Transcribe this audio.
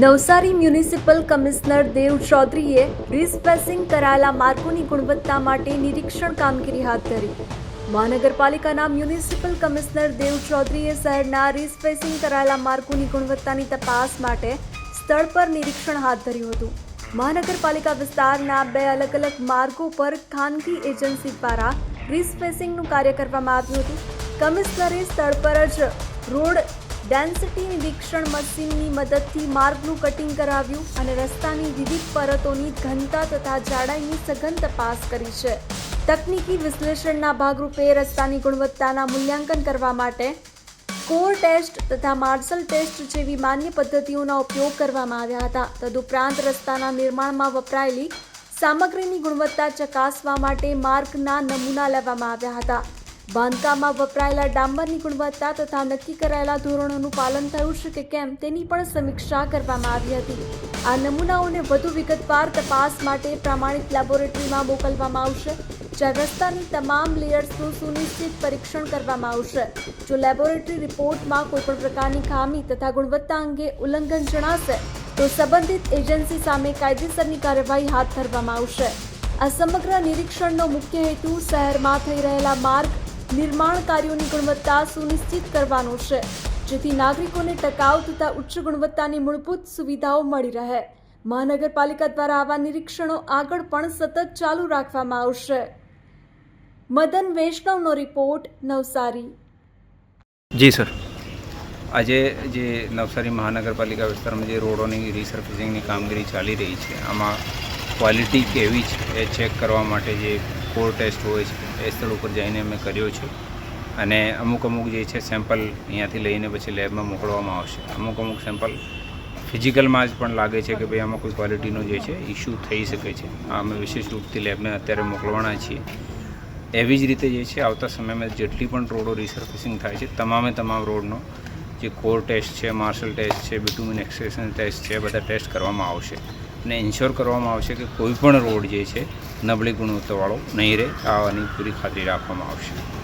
Navsari municipal commissioner દેવ ચૌધરીએ રિસ્પેસિંગ કરાયેલા માર્ગોની ગુણવત્તા માટે નિરીક્ષણ કામગીરી હાથ ધરી. મહાનગરપાલિકાના મ્યુનિસિપલ કમિશનર દેવ ચૌધરીએ શહેરના રિસ્પેસિંગ કરાયેલા માર્ગોની ગુણવત્તાની તપાસ માટે સ્થળ પર નિરીક્ષણ હાથ ધર્યું હતું. મહાનગરપાલિકા વિસ્તારના બે અલગ અલગ માર્ગો પર ખાનગી એજન્સી દ્વારા રિસ્પેસિંગનું કાર્ય કરવામાં આવ્યું હતું. કમિશનરે સ્થળ પર જ રોડ ડેન્સિટી નિરીક્ષણ મશીનની મદદથી માર્ગનું કટિંગ કરાવ્યું અને રસ્તાની વિવિધ પરતોની ઘનતા તથા જાડાઈની સઘન તપાસ કરી છે. તકનીકી વિશ્લેષણના ભાગરૂપે રસ્તાની ગુણવત્તાના મૂલ્યાંકન કરવા માટે કોર ટેસ્ટ તથા માર્શલ ટેસ્ટ જેવી માન્ય પદ્ધતિઓના ઉપયોગ કરવામાં આવ્યા હતા. તદુપરાંત રસ્તાના નિર્માણમાં વપરાયેલી સામગ્રીની ગુણવત્તા ચકાસવા માટે માર્ગના નમૂના લેવામાં આવ્યા હતા. બાંધકામમાં વપરાયેલા ડાંબરની ગુણવત્તા તથા નક્કી કરાયેલા ધોરણોનું પાલન થયું છે કે કેમ તેની પણ સમીક્ષા કરવામાં આવી હતી. આ નમૂનાઓને વધુ વિગતવાર તપાસ માટે પ્રમાણિત લેબોરેટરીમાં મોકલવામાં આવશે, જ્યાં રસ્તાની તમામ લેયર્સનું સુનિશ્ચિત પરીક્ષણ કરવામાં આવશે. જો લેબોરેટરી રિપોર્ટમાં કોઈપણ પ્રકારની ખામી તથા ગુણવત્તા અંગે ઉલ્લંઘન જણાશે, તો સંબંધિત એજન્સી સામે કાયદેસરની કાર્યવાહી હાથ ધરવામાં આવશે. આ સમગ્ર નિરીક્ષણનો મુખ્ય હેતુ શહેરમાં થઈ રહેલા માર્ગ નિર્માણ કાર્યોની ગુણવત્તા સુનિશ્ચિત કરવાનો છે, જેથી નાગરિકોને ટકાઉ તથા ઉચ્ચ ગુણવત્તાની મૂળભૂત સુવિધાઓ મળી રહે. મહાનગરપાલિકા દ્વારા આવા નિરીક્ષણો આગળ પણ સતત ચાલુ રાખવામાં આવશે. મદન વૈષ્ણવનો રિપોર્ટ, નવસારી. જી, સર. આજે જે નવસારી મહાનગરપાલિકા વિસ્તારમાં જે રોડોની રિસર્ફિસિંગની કામગીરી ચાલી રહી છે, આમાં ક્વોલિટી કેવી છે એ ચેક કરવા માટે જે કોર ટેસ્ટ હોય છે, એ સ્થળ ઉપર જઈને અમે કર્યો છે. અને અમુક અમુક જે છે સેમ્પલ અહીંયાથી લઈને પછી લેબમાં મોકલવામાં આવશે. અમુક અમુક સેમ્પલ ફિઝિકલમાં જ પણ લાગે છે કે ભાઈ આમાં કોઈ ક્વોલિટીનો જે છે ઇસ્યુ થઈ શકે છે. આ અમે વિશેષ રૂપથી લેબને અત્યારે મોકલવાના છીએ. એવી જ રીતે જે છે આવતા સમયમાં જેટલી પણ રોડો રિસર્ફિસિંગ થાય છે, તમામે તમામ રોડનો જે કોર ટેસ્ટ છે માર્શલ ટેસ્ટ છે બિટુમિન એક્સપ્રેશન ટેસ્ટ છે બધા ટેસ્ટ કરવામાં આવશે. અને ઇન્શ્યોર કરવામાં આવશે કે કોઈ પણ રોડ જે છે નબળી ગુણવત્તાવાળો નહીં રહે આવવાની પૂરી ખાતરી રાખવામાં આવશે.